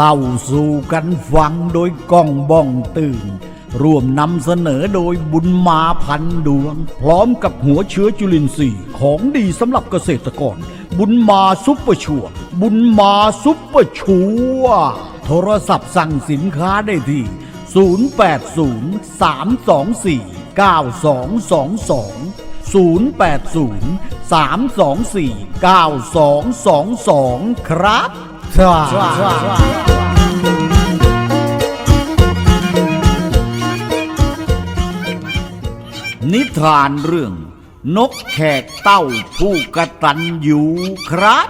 เล่าสู่กันฟังโดยก้องบ้องตื่น ร่วมนำเสนอโดยบุญมาพันดวง พร้อมกับหัวเชื้อจุลินทรีย์ของดีสำหรับเกษตรกร บุญมาซุปเปอร์ชัวบุญมาซุปเปอร์ชัวโทรศัพท์สั่งสินค้าได้ที่ 080 324 9222 0803249222 ครับ 080 324 9222ครับนิทานเรื่อง นกแขกเต้าผู้กตันยูครับ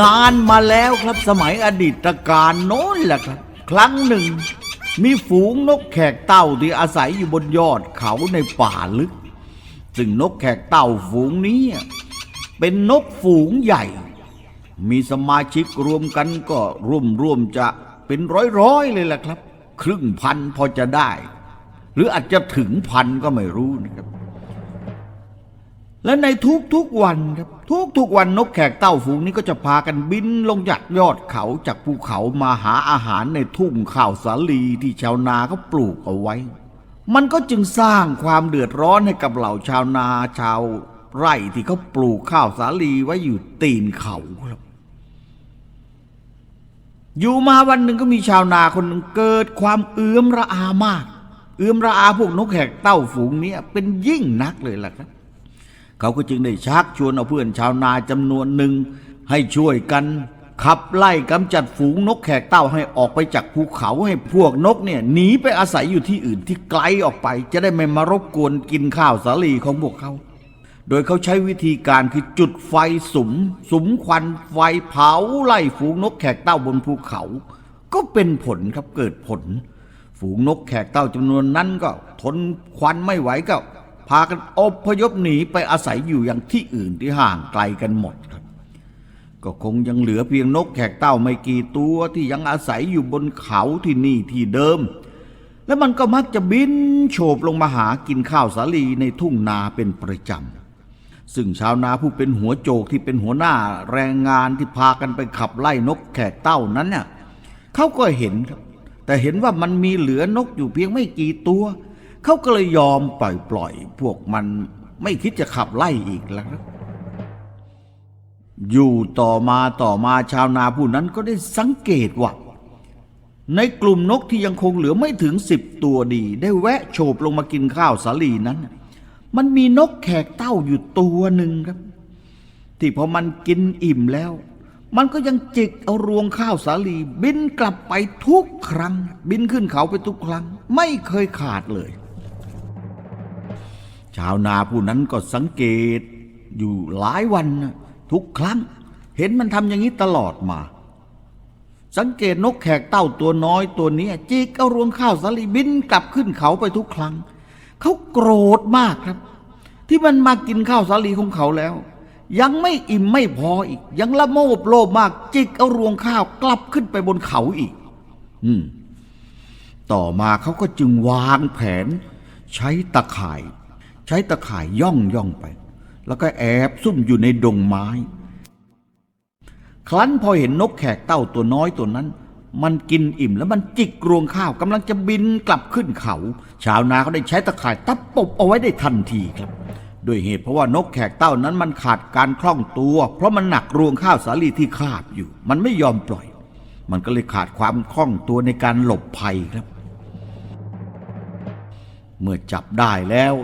นานมาแล้วครับสมัยอดีตการโน้นแหละครับ ครั้งหนึ่ง มีฝูงนกแขกเต่าที่อาศัยอยู่บนยอดเขาในป่าลึก ซึ่งนกแขกเต่าฝูงนี้ เป็นนกฝูงใหญ่ มีสมาชิกรวมกันก็ร่วมร่วมๆจะเป็นร้อยๆเลยแหละครับ ครึ่งพันพอจะได้ หรืออาจจะถึงพันก็ไม่รู้นะครับ และในทุกๆวันครับทุกๆวันนกแขกเต้าฝูงนี้ก็จะพากันบินลงจากยอดเขาจากภูเขามาหาอาหารในทุ่งข้าวสาลีที่ชาวนาเขาปลูกเอาไว้ มันก็จึงสร้างความเดือดร้อนให้กับเหล่าชาวนาชาวไร่ที่เขาปลูกข้าวสาลีไว้อยู่ตีนเขาครับอยู่มาวันหนึ่งก็มีชาวนาคนหนึ่งเกิดความเอื้อมระอามาก เอื้อมระอาพวกนกแขกเต้าฝูงนี้เป็นยิ่งนักเลยล่ะครับ เขาก็จึงได้ชักชวนเอาเพื่อนชาวนาจำนวนหนึ่ง ให้ช่วยกัน ขับไล่กำจัดฝูงนกแขกเต้าให้ออกไปจากภูเขาให้พวกนกเนี่ยหนีไปอาศัยอยู่ที่อื่นที่ไกลออกไป จะได้ไม่มารบกวนกินข้าวสาลีของพวกเขา โดยเขาใช้วิธีการคือจุดไฟสุม สุมควันไฟเผาไล่ฝูงนกแขกเต้าบนภูเขา ก็เป็นผลครับเกิดผล ฝูงนกแขกเต้าจำนวนนั้นก็ทนควันไม่ไหวก็ พากันอบพยพหนีไปอาศัยอยู่อย่างที่อื่นที่ห่างไกลกันหมดครับ ก็คงยังเหลือเพียงนกแขกเต้าไม่กี่ตัวที่ยังอาศัยอยู่บนเขาที่นี่ที่เดิม แล้วมันก็มักจะบินโฉบลงมาหากินข้าวสาลีในทุ่งนาเป็นประจำซึ่งชาวนาผู้เป็นหัวโจกที่เป็นหัวหน้าแรงงานที่พากันไปขับไล่นกแขกเต้านั้นเนี่ยเขาก็เห็นครับแต่เห็นว่ามันมีเหลือนกอยู่เพียงไม่กี่ตัว เขาก็เลยยอมปล่อยปล่อย พวกมันไม่คิดจะขับไล่อีกแล้ว อยู่ต่อมาต่อมาชาวนาผู้นั้นก็ได้สังเกตว่า ในกลุ่มนกที่ยังคงเหลือไม่ถึงสิบตัวดี ได้แวะโฉบลงมากินข้าวสาลีนั้น มันมีนกแขกเต้าอยู่ตัวหนึ่งครับ ที่พอมันกินอิ่มแล้วมันก็ยังจิกเอารวงข้าวสาลีบินกลับไปทุกครั้ง บินขึ้นเขาไปทุกครั้ง ไม่เคยขาดเลย ชาวนาผู้นั้นก็สังเกตอยู่หลายวันทุกครั้ง เห็นมันทำอย่างนี้ตลอดมา สังเกตนกแขกเต้าตัวน้อยตัวนี้จิกเอารวงข้าวสาลีบินกลับขึ้นเขาไปทุกครั้ง เขาโกรธมากครับ ที่มันมากินข้าวสาลีของเขาแล้ว ยังไม่อิ่มไม่พออีก ยังละโมบโลภมาก จิกเอารวงข้าวกลับขึ้นไปบนเขาอีก อืมต่อมาเขาก็จึงวางแผน ใช้ตะข่าย ใช้ตะข่ายย่องย่องไป แล้วก็แอบซุ่มอยู่ในดงไม้ ครั้นพอเห็นนกแขกเต้าตัวน้อยตัวนั้น มันกินอิ่มแล้วมันจิกรวงข้าวกำลังจะบินกลับขึ้นเขา ชาวนาก็ได้ใช้ตะข่ายตับปบเอาไว้ได้ทันทีครับด้วยเหตุเพราะว่านกแขกเต้านั้นมันขาดการคล่องตัว เพราะมันหนักรวงข้าวสาลีที่คาบอยู่ มันไม่ยอมปล่อย มันก็เลยขาดความคล่องตัวในการหลบภัยครับ เมื่อจับได้แล้ว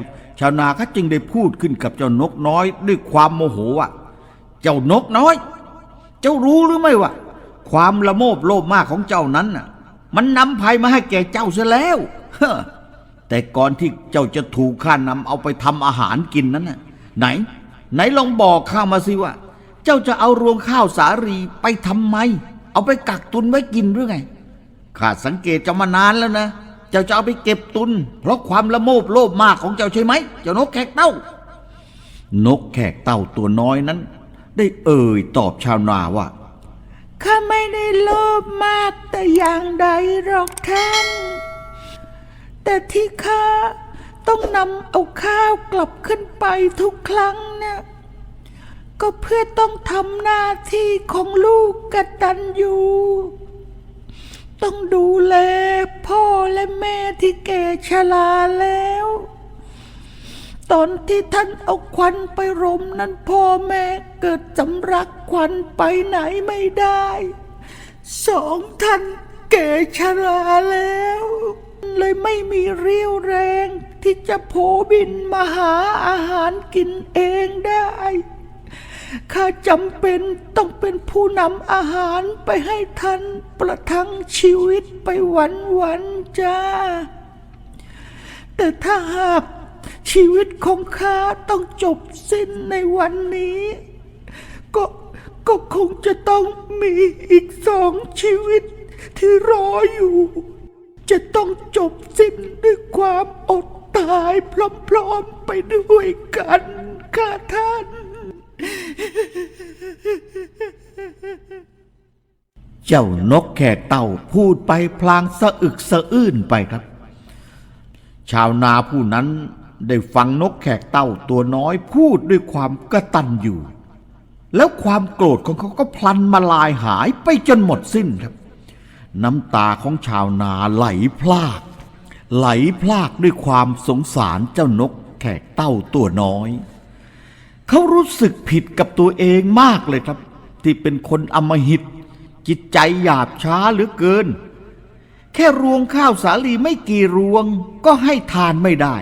ชาวนาก็จึงได้พูดขึ้นกับเจ้านกน้อย ด้วยความโมโหว่า เจ้านกน้อย เจ้ารู้หรือไม่ว่า ความละโมบโลภมากของเจ้านั้นน่ะ มันนำภัยมาให้แก่เจ้าเสียแล้วฮแต่ก่อนที่เจ้าจะถูกข้านำเอาไปทำอาหารกินนั้นน่ะ ไหน ไหนลองบอกข้ามาสิว่า เจ้าจะเอารวงข้าวสาลีไปทำไม เอาไปกักตุนไว้กินหรือไงข้าสังเกตเจ้ามานานแล้วนะ เจ้าจะเอาไปเก็บตุน เพราะความละโมบโลภมากของเจ้าใช่ไหม เจ้านกแขกเต้า นกแขกเต้าตัวน้อยนั้น ได้เอ่ยตอบชาวนาว่าข้าไม่ได้โลภมากแต่อย่างใดหรอกท่าน แต่ที่ข้าต้องนำเอาข้าวกลับขึ้นไปทุกครั้งเนี่ยก็เพื่อต้องทำหน้าที่ของลูกกตันยู ต้องดูแลพ่อและแม่ที่แก่ชราแล้ว ตอนที่ท่านเอาควันไปรมนั้นพ่อแม่เกิดจำรักควันไปไหนไม่ได้ สองท่านแก่ชราแล้ว เลยไม่มีเรี่ยวแรงที่จะโผบินมาหาอาหารกินเองได้ ข้าจำเป็นต้องเป็นผู้นำอาหารไปให้ท่านประทังชีวิตไปวันวันๆจ้า แต่ถ้าหากชีวิตของข้าต้องจบสิ้นในวันนี้ ก็ก็คงจะต้องมีอีกสองชีวิตที่รออยู่ จะต้องจบสิ้นด้วยความอดตายพร้อมๆไปด้วยกันค่ะท่าน เจ้านกแขกเต่าพูดไปพลางสะอึกสะอื้นไปครับ ชาวนาผู้นั้นได้ฟังนกแขกเต่าตัวน้อยพูดด้วยความกระตันอยู่ แล้วความโกรธของเขาก็พลันมาลายหายไปจนหมดสิ้นครับ น้ำตาของชาวนาไหลพลาก ไหลพลากด้วยความสงสารเจ้านกแขกเต่าตัวน้อย เขารู้สึกผิดกับตัวเองมากเลยครับ ที่เป็นคนอำมหิต จิตใจหยาบช้าเหลือเกิน แค่รวงข้าวสาลีไม่กี่รวงก็ให้ทานไม่ได้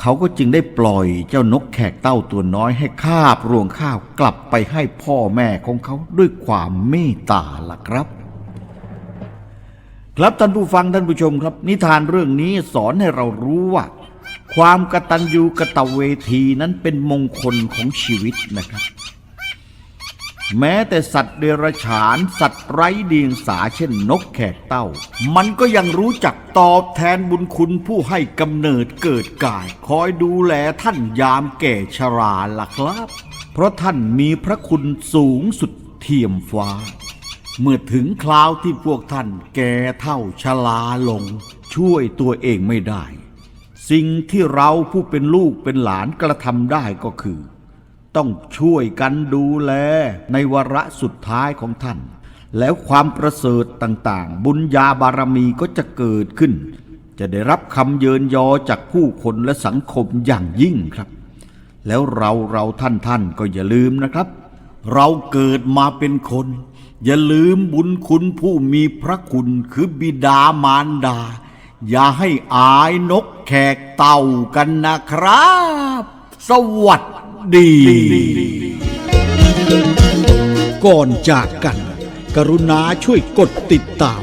เขาก็จึงได้ปล่อยเจ้านกแขกเต้าตัวน้อยให้คาบรวงข้าวกลับไปให้พ่อแม่ของเขาด้วยความเมตตาล่ะครับครับท่านผู้ฟังท่านผู้ชมครับ นิทานเรื่องนี้สอนให้เรารู้ว่า ความกตัญญูกะตะเวทีนั้นเป็นมงคลของชีวิตนะครับ แม้แต่สัตว์เดรัจฉาน สัตว์ไร้เดียงสาเช่นนกแขกเต้า มันก็ยังรู้จักตอบแทนบุญคุณผู้ให้กำเนิดเกิดกาย คอยดูแลท่านยามแก่ชราล่ะครับ เพราะท่านมีพระคุณสูงสุดเทียมฟ้า เมื่อถึงคราวที่พวกท่านแก่เท่าชราลง ช่วยตัวเองไม่ได้ สิ่งที่เราผู้เป็นลูกเป็นหลานกระทำได้ก็คือ ต้องช่วยกันดูแลในวาระสุดท้ายของท่าน แล้วความประเสริฐต่างๆ บุญญาบารมีก็จะเกิดขึ้น จะได้รับคำเยินยอจากผู้คนและสังคมอย่างยิ่งครับ แล้วเราเราท่านท่านก็อย่าลืมนะครับ เราเกิดมาเป็นคน อย่าลืมบุญคุณผู้มีพระคุณคือบิดามารดา อย่าให้อายนกแขกเต่ากันนะครับ สวัสดี ก่อนจากกัน กรุณาช่วยกดติดตาม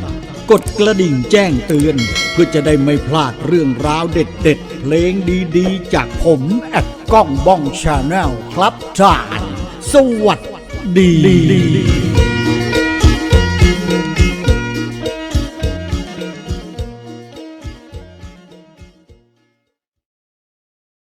กดกระดิ่งแจ้งเตือน เพื่อจะได้ไม่พลาดเรื่องราวเด็ดๆ เพลงดีๆ จากผมแอดก้องบ้องชาแนลครับท่าน สวัสดี